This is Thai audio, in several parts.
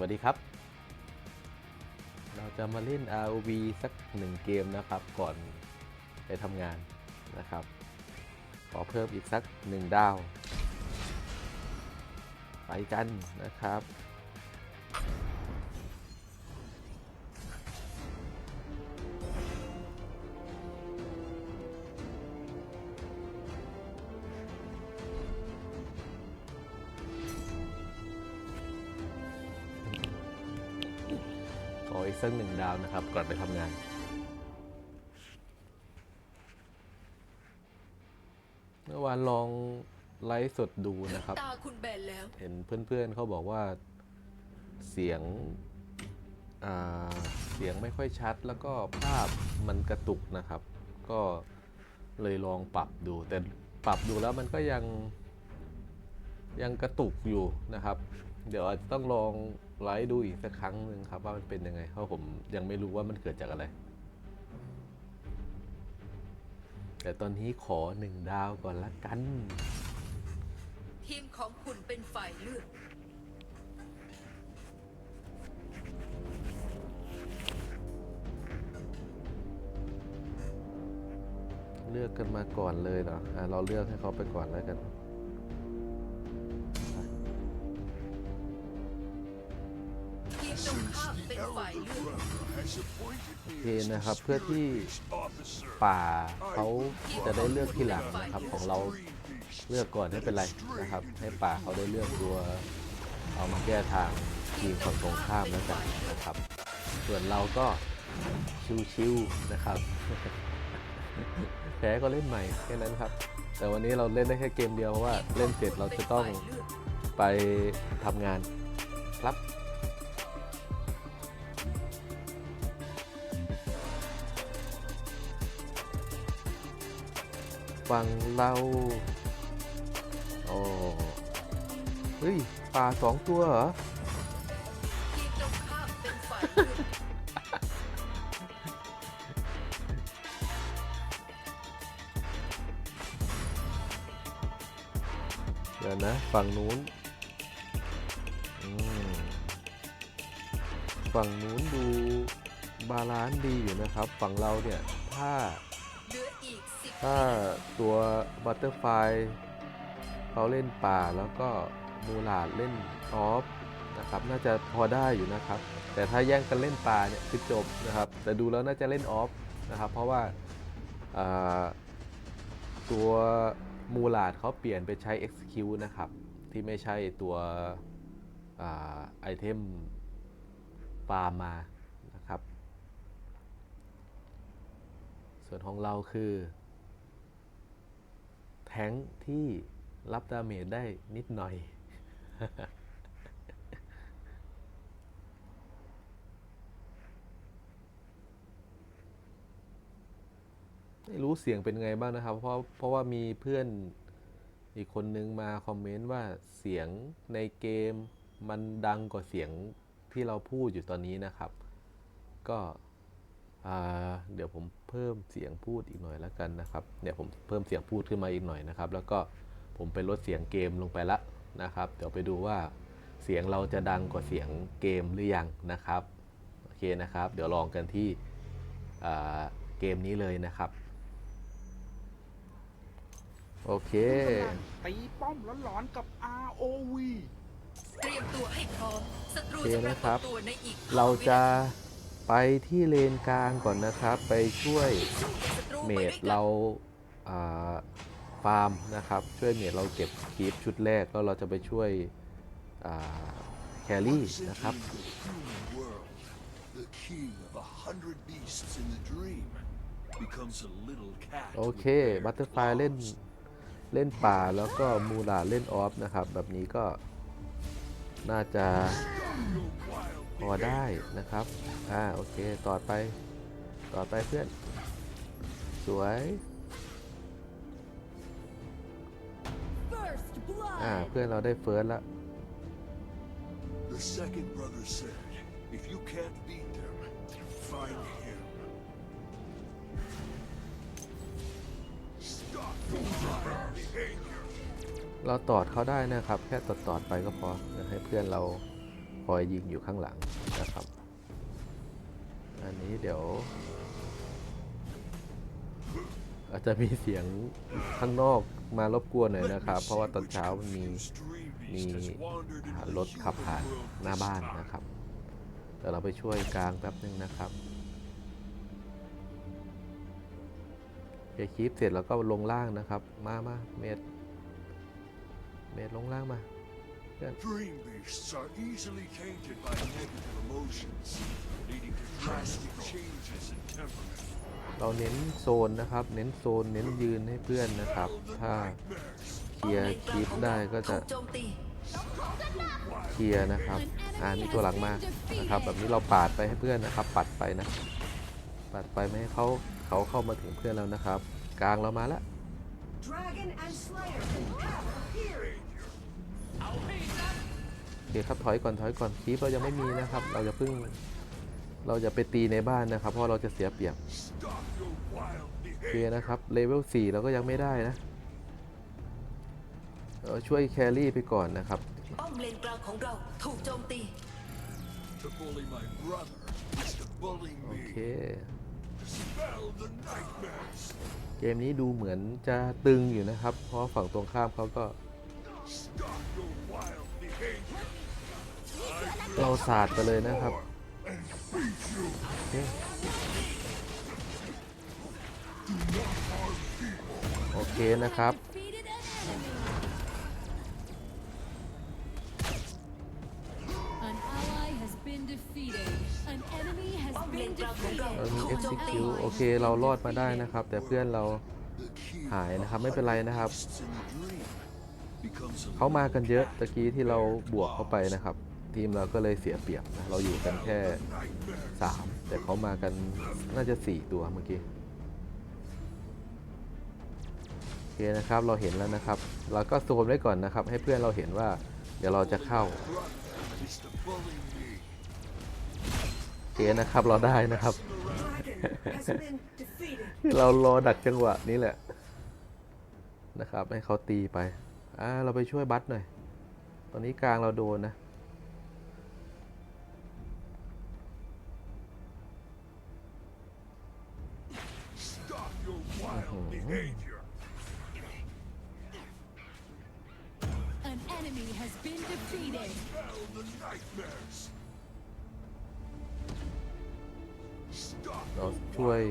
วัสดีครับ เราจะมาเล่น ROV สักหนึ่งเกมนะครับ ก่อนไปทำงานนะครับ ขอเพิ่มอีกสักหนึ่งดาว ไปกันนะครับ ออีกสักหนึ่งดาวนะครับ ก่อนไปทำงานเมื่อวานลองไลฟ์สดดูนะครับ ตาคุณแบนแล้ว เห็นเพื่อนๆเขาบอกว่าเสียงอ่าเสียงไม่ค่อยชัด แล้วก็ภาพมันกระตุกนะครับ ก็เลยลองปรับดู แต่ปรับดูแล้วมันก็ยังยังกระตุกอยู่นะครับ เดี๋ยวอาจจะต้องลองไลฟ์ดูอีกสักครั้งหนึ่งครับ ว่ามันเป็นยังไง เพราะผมยังไม่รู้ว่ามันเกิดจากอะไร แต่ตอนนี้ขอหนึ่งดาวก่อนละกัน ทีมของคุณเป็นฝ่ายเลือก เลือกกันมาก่อนเลยเหรออะเราเลือกให้เขาไปก่อนแล้วกัน เป็นฝ่ายเลือกโอเคนะครับเพื่อที่ป่าเขาจะได้เลือกที่หลังนะครับของเราเลือกก่อนไม่เป็นไรนะครับ ให้ป่าเขาได้เลือกตัวเอามาแก้ทางทีมฝั่งตรงข้ามแล้วกันนะครับ ส่วนเราก็ชิวๆนะครับแพ้ก็เล่นใหม่แค่นั้นครับ แต่วันนี้เราเล่นได้แค่เกมเดียวเพราะว่าเล่นเสร็จเราจะต้องไปทำงานครับ ฝั่งเรา โอ้เฮ้ยปลาสองตัวเหรอเป็นฝ่ายเลือกเดี๋ยวนะ ฝั่งนู้นฝั่งนู้นดูบาลานซ์ดีอยู่นะครับ ฝั่งเราเนี่ย ถ้า ถ้าตัวบัตเตอร์ไฟเขาเล่นป่าแล้วก็มูลาดเล่นออฟนะครับน่าจะพอได้อยู่นะครับ แต่ถ้าแย่งกันเล่นป่าเนี่ยคือจบนะครับ แต่ดูแล้วน่าจะเล่นออฟนะครับเพราะว่าาตัวมูลาดเขาเปลี่ยนไปใช้ execute นะครับ ที่ไม่ใช่ตัวไอเทมฟาร์มมานะครับ ส่วนของเราคือแท้งที่รับดาเมจได้นิดหน่อย ไม่รู้เสียงเป็นไงบ้างนะครับ เพราะเพราะว่ามีเพื่อนอีกคนนึงมาคอมเมนต์ว่าเสียงในเกมมันดังกว่าเสียงที่เราพูดอยู่ตอนนี้นะครับ ก็ เดี๋ยวผมเพิ่มเสียงพูดอีกหน่อยแล้วกันนะครับเนี่ยผมเพิ่มเสียงพูดขึ้นมาอีกหน่อยนะครับ แล้วก็ผมไปลดเสียงเกมลงไปละนะครับ เดี๋ยวไปดูว่าเสียงเราจะดังกว่าเสียงเกมหรือยังนะครับโอเคนะครับ เดี๋ยวลองกันที่อ่าเกมนี้เลยนะครับโอเคตีป้อมร้อนๆกับ ROV เตรียมตัวให้พร้อมศัตรูโอเคจะปรานะกครัฏบตัวในอีกเราจะห้ ไปที่เลนกลางก่อนนะครับ ไปช่วยเมดเราฟาร์มนะครับ ช่วยเมดเราเก็บคีปชุดแรก แล้วเราจะไปช่วยแครี่นะครับ โอเค บัตเตอร์ไฟเล่นเล่นป่าแล้วก็มูลาเล่นออฟนะครับ แบบนี้ก็น่าจะ พอได้นะครับ อ่า โอเค ต่อไป ต่อไปเพื่อน สวย อ่า เพื่อนเราได้เฟิร์สแล้ว The second brother said, if you can't beat them, find him. Stop behavior. เราตอดเขาได้นะครับ แค่ตอดตอดๆไปก็พอเดี๋ยวให้เพื่อนเรา อยยิงอยู่ข้างหลังนะครับ อันนี้เดี๋ยว อาจจะมีเสียงข้างนอกมารบกวนหน่อยนะครับ เพราะว่าตอนเช้ามันมีมีรถขับผ่านหน้าบ้านนะครับเดี๋ยวเราไปช่วยกลางแป๊บนึงนะครับเคลียคลิปเสร็จแล้วก็ลงล่างนะครับ มามาเมดเมดลงล่างมา Dream beasts are easily tainted by negative emotions, leading to drastic changes in temperament. เราเน้นโซนนะครับ เน้นโซน เน้นยืนให้เพื่อนนะครับ ถ้าเคลียร์คลิปได้ก็จะถูกโจมตีเคลียร์นะครับอ่านี่ตัวหลังมานะครับ แบบนี้เราปาดไปให้เพื่อนนะครับ ปัดไปนะ ปัดไปไม่ให้เขาเขาเข้ามาถึงเพื่อนแล้วนะครับ กลางเรามาแล้ว โอเคครับถอยก่อนถอยก่อนคลิปเรายังไม่มีนะครับ เราจะเพิ่งเราจะไปตีในบ้านนะครับ เพราะเราจะเสียเปรียบ Stop your wild โอเค behavior. นะครับเลเวล4เราก็ยังไม่ได้นะเออช่วยแครี่ไปก่อนนะครับป้อมเลนกลางของเราถูกโจมตี To bully my brother is to bully โอเค me. Spell the nightmares. เกมนี้ดูเหมือนจะตึงอยู่นะครับ เพราะฝั่งตรงข้ามเขาก็ เราสาดไปเลยนะครับ And beat you. โอเคโอเคนะครับ An ally has been defeated. An enemy has ป้อมเลน been กลางของเราเรามีถูกโจมตี execute โอเค เรารอดมาได้นะครับ แต่เพื่อนเรา The key หายนะครับ ไม่เป็นไรนะครับ เขามากันเยอะตะกี้ที่เราบวกเข้าไปนะครับ ทีมเราก็เลยเสียเปรียบนะเราอยู่กันแค่ 3 แต่เขามากันน่าจะ 4 ตัวเมื่อกี้โอเคนะครับเราเห็นแล้วนะครับ เราก็โซนไว้ก่อนนะครับ ให้เพื่อนเราเห็นว่า เดี๋ยวเราจะเข้าโอเคนะครับเราได้นะครับเรารอดักจังหวะนี้แหละนะครับ ให้เขาตีไป อ่าเราไปช่วยบัตหน่อย ตอนนี้กลางเราโดนนะ Stop your wild behavior. An enemy has been defeated. Spell the nightmares. Stop เราช่วย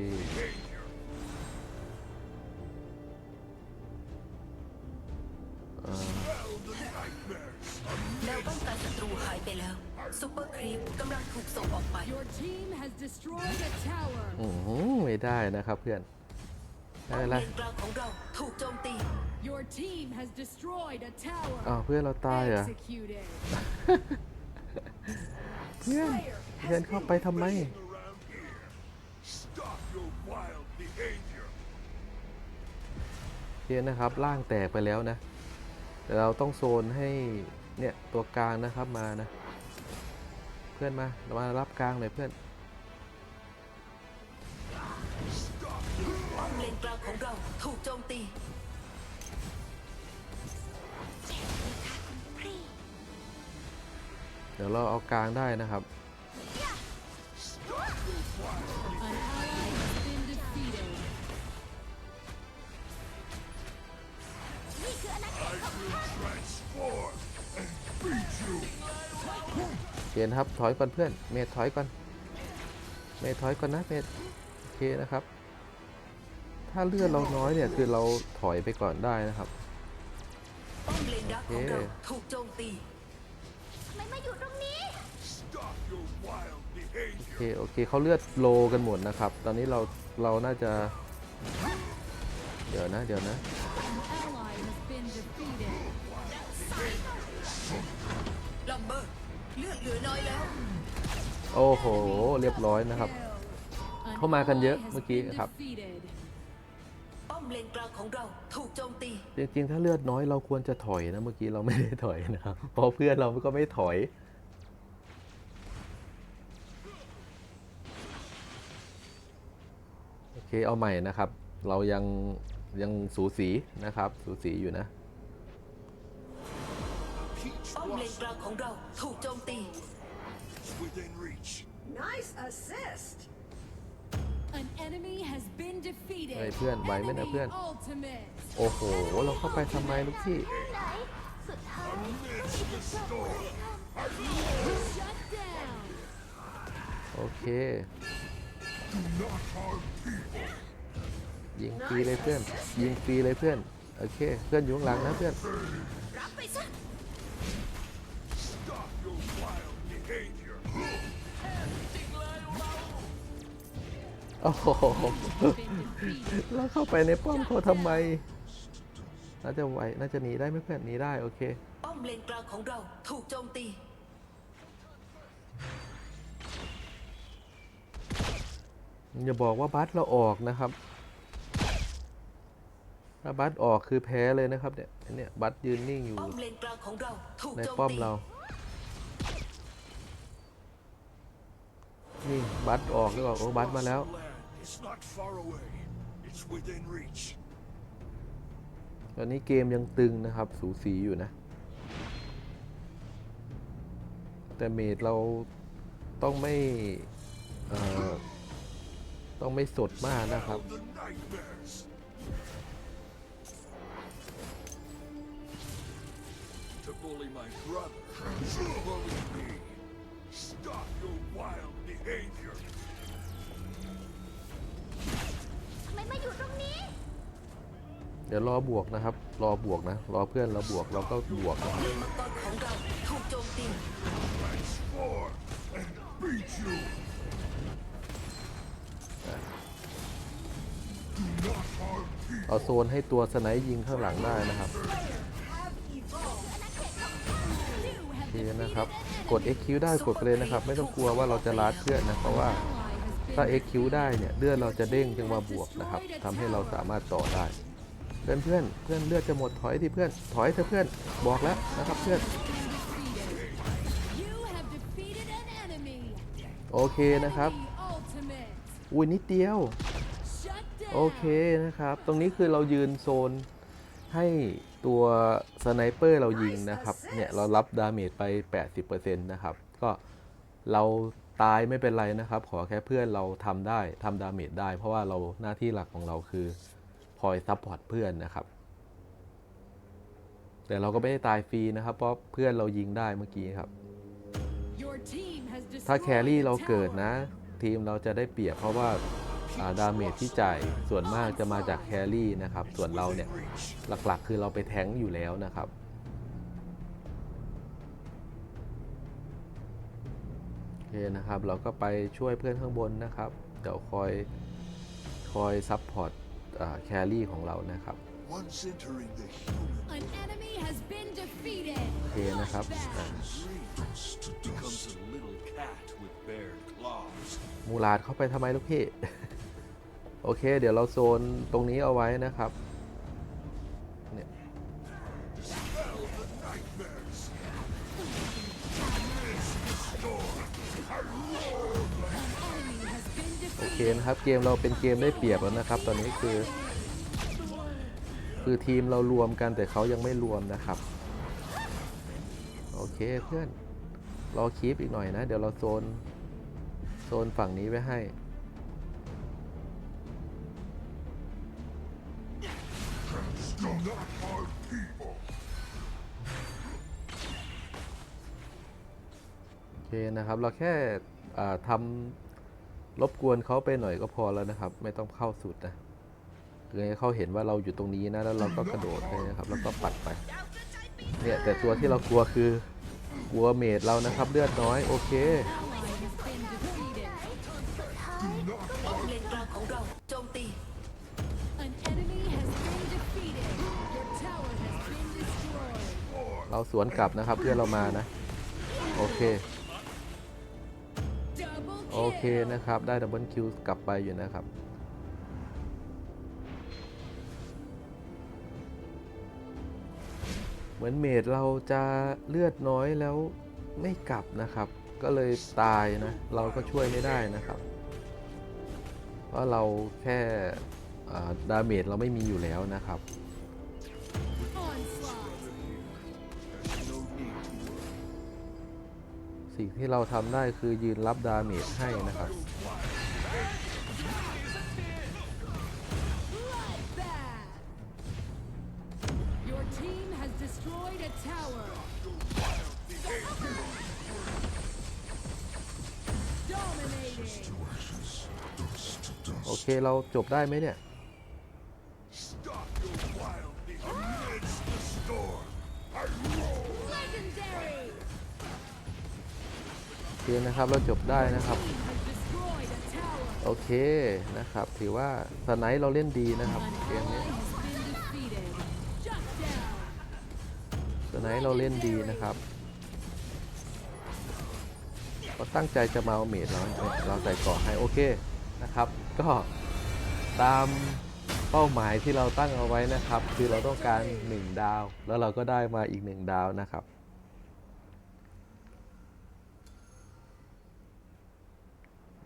แล้วซุปเปอร์ครีปกำลังถูกส่งออกไป Your team has destroyed a tower. อือหือไม่ได้นะครับเพื่อนป้อได้มเลละนกลางของเราถูกโจมตี Your team has destroyed a tower. อ้าวเพื่อนเราตายเหรอ Executed. เพื่อนเพื่อนเข้าไปทำไม Around here. Stop your wild behavior. เพื่อนนะครับล่างแตกไปแล้วนะแต่เราต้องโซนให้เนี่ยตัวกลางนะครับมานะเพื่อนมาเรามารับกลางหน่อยเพื่อนป้อมเลนกลางของเราถูกโจมตีเดี๋ยวเราเอากลางได้นะครับ An ally has been defeated. Transform and beat you. เกณฑ์ครับ ถอยก่อนเพื่อน เมทถอยก่อน เมทถอยก่อนนะ เมทโอเคนะครับ ถ้าเลือดเราน้อยเนี่ยคือเราถอยไปก่อนได้นะครับป้อมเลนดักของเราถูกโจมตี Stop your wild โอ behavior. เคโอเคเขาเลือดโลกันหมดนะครับ ตอนนี้เราเราน่าจะ เดี๋ยวนะ เดี๋ยวนะ โอ้โห เรียบร้อยนะครับ An เข้ามากันเยอะ ally has เมื่อกี้ been ครับ defeated. ป้อมเลนกลางของเราถูกโจมตีจริงๆ ถ้าเลือดน้อยเราควรจะถอยนะเมื่อกี้เราไม่ได้ถอยนะครับเพราะเพื่อนเราก็ไม่ถอยโอเคเอาใหม่นะครับ เรายังยังสูสีนะครับ สูสีอยู่นะ Peach ป้อมเลน blossom. กลางของเราถูกโจมตี It's within reach. Nice assist. An enemy has been เฮ้ย defeated. เพื่อนไหวไหมนะ Enemy เพื่อน ultimate. โอ้โห เราเข้าไปทำไมลูกพี่ Amidst the storm. Shut down. โอเคยิงฟรีเลยเพื่อน ยิงฟรีเลยเพื่อน โอเค เพื่อนอยู่ข้างหลังนะเพื่อน รับไปซะ โอ้โห Been defeated. เราเข้าไปในป้อมเขาทำไม น่าจะไหว น่าจะหนีได้ไหมเพื่อนหนีได้ โอเค ป้อมเลนกลางของเราถูกโจมตี อย่าบอกว่าบัสเราออกนะครับ ถ้าบัสออกคือแพ้เลยนะครับเนี่ยอันเนี่ยบัสยืนนิ่งอยู่ ป้อมเลนกลางของเราถูกในโจมป้อมตี เรา นี่บัสออกหรือเปล่าโอ้บัสมาแล้ว Land is not far away. It's within reach. ตอนนี้เกมยังตึงนะครับ สูสีอยู่นะ แต่เมดเราต้องไม่เอ่อต้องไม่สดมากนะครับ Of the nightmares. To bully my brother. Bully me. Stop your wild behavior. เดี๋ยวรอบวกนะครับ รอบวกนะ รอเพื่อนเราบวกเราก็บวกนะครับเอาโซนให้ตัวสไนป์ยิงข้างหลังได้นะครับโอเคนะครับ กด XQ ได้กดไปเลยนะครับ ไม่ต้องกลัวว่าเราจะลาดเพื่อนนะเพราะว่าถ้า XQ ได้เนี่ยเลือดเราจะเด้งจังมาบวกนะครับทำให้เราสามารถต่อได้ เพื่อนเพื่อนเพื่อนเลือดจะหมดถอยที่เพื่อนถอยเถอะเพื่อนบอกแล้วนะครับเพื่อนโอเคนะครับอุ้ยนิดเดียวโอเคนะครับ ตรงนี้คือเรายืนโซนให้ตัวสไนเปอร์เรายิงนะครับ เนี่ยเรารับดาเมจไป 80%นะครับ ก็เราตายไม่เป็นไรนะครับ ขอแค่เพื่อนเราทำได้ทำดาเมจได้ เพราะว่าเราหน้าที่หลักของเราคือ คอยซัพพอร์ตเพื่อนนะครับ แต่เราก็ไม่ได้ตายฟรีนะครับ เพราะเพื่อนเรายิงได้เมื่อกี้ครับ ถ้าแครี่เราเกิดนะ ทีมเราจะได้เปรียบเพราะว่าาดาเมจที่จ่ายส่วนมากจะมาจากแครี่นะครับ ส่วนเราเนี่ยหลักๆ คือเราไปแทงอยู่แล้วนะครับโอเคนะครับ เราก็ไปช่วยเพื่อนข้างบนนะครับ เดี๋ยวคอยคอยซัพพอร์ต แครี่ของเรานะครับ Once entering the human An enemy has been defeated. โอเคนะครับอ่า dreams becomes a little cat with bared claws. มูลาดเข้าไปทำไมลูกพี่ โอเค เดี๋ยวเราโซนตรงนี้เอาไว้นะครับ นะครับ เกมเราเป็นเกมได้เปรียบแล้วนะครับ ตอนนี้คือ คือทีมเรารวมกันแต่เขายังไม่รวมนะครับ โอเคเพื่อนรอคีปอีกหน่อยนะ เดี๋ยวเราโซน โซนฝั่งนี้ไว้ให้โอเคนะครับ เราแค่ทำ รบกวนเขาไปหน่อยก็พอแล้วนะครับ ไม่ต้องเข้าสุดนะคือให้เขาเห็นว่าเราอยู่ตรงนี้นะแล้วเราก็กระโดดไปนะครับ แล้วก็ปัดไปเนี่ยแต่ตัวที่เรากลัวคือกลัวเมดเรานะครับ เลือดน้อยโอเคเราโจมตีเราสวนกลับนะครับเพื่อเรามานะ โอเค โอเคนะครับ ได้ดับเบิลคิวกลับไปอยู่นะครับ เหมือนเมดเราจะเลือดน้อยแล้วไม่กลับนะครับ ก็เลยตายนะ เราก็ช่วยไม่ได้นะครับ เพราะเราแค่ดาเมจเราไม่มีอยู่แล้วนะครับ สิ่งที่เราทำได้คือยืนรับดาเมจให้นะครับ Bloodbath. Your team has destroyed a tower. Dominating. โอเค เราจบได้ไหมเนี่ย นะครับเราจบได้นะครับโอเคนะครับ ถือว่าสไนท์เราเล่นดีนะครับเกมนี้สไนท์เราเล่นดีนะครับเราตั้งใจจะมาเอาเมดเราเราใส่กาะให้โอเคนะครับ ก็ตามเป้าหมายที่เราตั้งเอาไว้นะครับ คือเราต้องการ 1 ดาว แล้วเราก็ได้มาอีก 1 ดาวนะครับ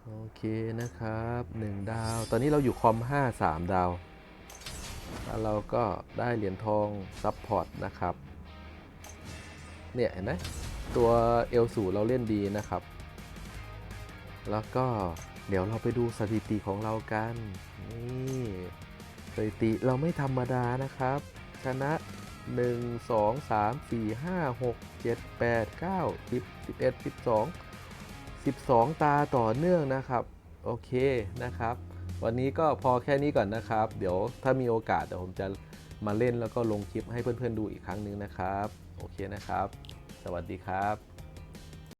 โอ เคนะครับ 1 ดาว ตอนนี้เราอยู่คอม 5 3 ดาว แล้วเราก็ได้เหรียญทองซับพอร์ตนะครับ เนี่ยเห็นไหมตัวเอลสูเราเล่นดีนะครับ แล้วก็เดี๋ยวเราไปดูสถิติของเรากัน นี่สถิติเราไม่ธรรมดานะครับ ชนะ 1 2 3 4 5 6 7 8 9 10 11 12 12 ตาต่อเนื่องนะครับ โอเคนะครับ วันนี้ก็พอแค่นี้ก่อนนะครับ เดี๋ยวถ้ามีโอกาสเดี๋ยวผมจะมาเล่นแล้วก็ลงคลิปให้เพื่อนๆดูอีกครั้งหนึงนะครับ โอเคนะครับ สวัสดีครับ